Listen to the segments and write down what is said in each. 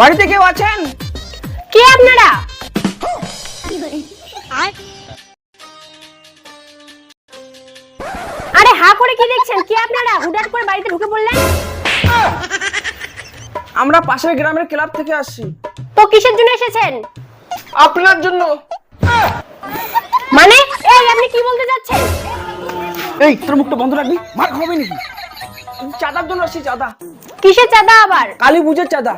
বাড়িতে কেউ আছেন? কে আপনারা? আরে হা করে কি দেখছেন? কে আপনারা? হুডাট করে বাড়িতে ঢুকে পড়লেন? আমরা পাশের গ্রামের ক্লাব থেকে আসছি। তো কিসের জন্য এসেছেন? আপনার জন্য। মানে? এই আপনি কি বলতে যাচ্ছেন? এই তোর মুখটা বন্ধ রাখবি? মার খাবে নাকি? চাঁদার জন্য আসছি চাঁদা। কিসের চাঁদা আবার? কালী পুজোর চাঁদা।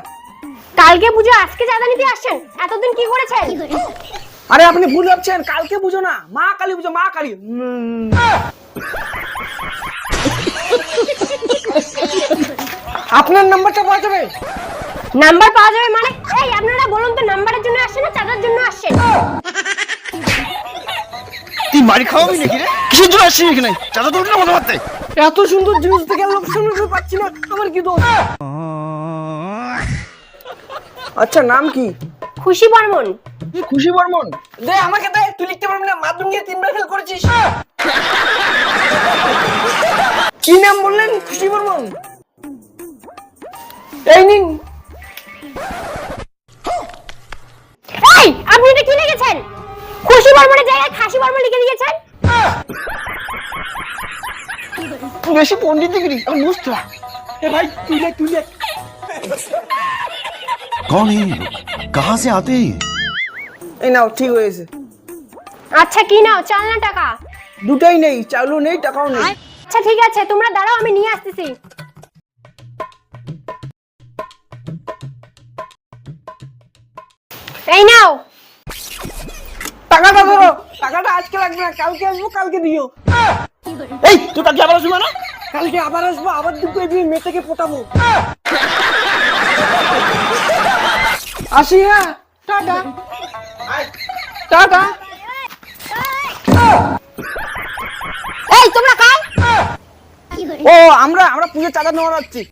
কালকে পুজো আজকে চাঁদা নিতে আসছেন? এতদিন কি করেছেন? আরে আপনি ভুল ভাবছেন। কালকে পুজো না। মা কালী পুজো মা কালী। আপনার নাম্বারটা পাওয়া যাবে? নাম্বার পাওয়া যাবে মানে? এই আপনারা বলুন তো নাম্বারের জন্য আসছেন না চাঁদার জন্য আসছেন তুই মারি খাওয়াবি নাকি রে? কিসের জন্য আসছিস এখানে? চাঁদা তুলবি না মনে মারতে এত সুন্দর জিনিস থেকে লোক শুনতে পাচ্ছি না আমার কি দোষ? আচ্ছা নাম কি? খুশি বর্মন। তুই খুশি বর্মন? দে আমাকে দে তুই লিখতে পারবি না মাধ্যম দিয়ে তিনবার ফেল করেছিস। কি নাম বললেন খুশি বর্মন? এই নিন। এই আপনি এটা কি লিখেছেন? খুশি বর্মনের জায়গায় খাসি বর্মন লিখে দিয়েছেন? বেশি পণ্ডিত ডিগ্রি আমি বুঝতে এ ভাই তুই লেখ তুই লেখ कौन है ये लोग कहाँ से आते हैं ये? এই নাও ঠিক হয়েছে আচ্ছা কি নাও চাল না টাকা দুটাই নেই চালও নেই টাকাও নেই আচ্ছা ঠিক আছে তোমরা দাঁড়াও আমি নিয়ে আসতেছি এই নাও টাকাটা ধরো টাকাটা আজকে লাগবে না কালকে আসবো কালকে দিও এই তুই কাকে আবার আসবি না কালকে আবার আসবো আবার দুটো দিয়ে মেয়েটাকে পোটাবো আসি হ্যাঁ টাটা। টাটা। এই তোমরা কাল ও আমরা আমরা পুজো চাঁদা নেওয়া যাচ্ছি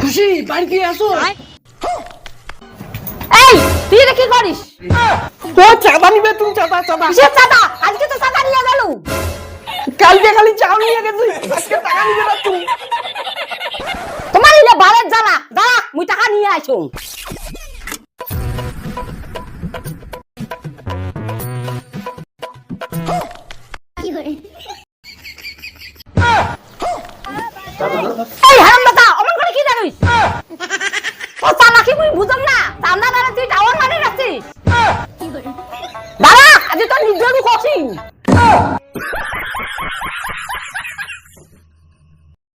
খুশি বাড়ি দিয়ে আসো। এই তুই এটা কি করিস? তো চাঁদা নিবে তুমি চাঁদা চাঁদা। কিসের চাঁদা? আজকে তো চাঁদা নিয়ে গেল। কালকে খালি চাল নিয়ে গেছি আজকে টাকা নিবে না তুমি। তোমার ইলে বালের জ্বালা। দাঁড়া মুই টাকা নিয়ে আসো। এই হারাম দাদা অমন করে কি জানিস? ও চালাকি মুই বুঝম না। চান্দা দাঁড়া তুই টাওয়ার মানে রাখছিস Sabe qual assim?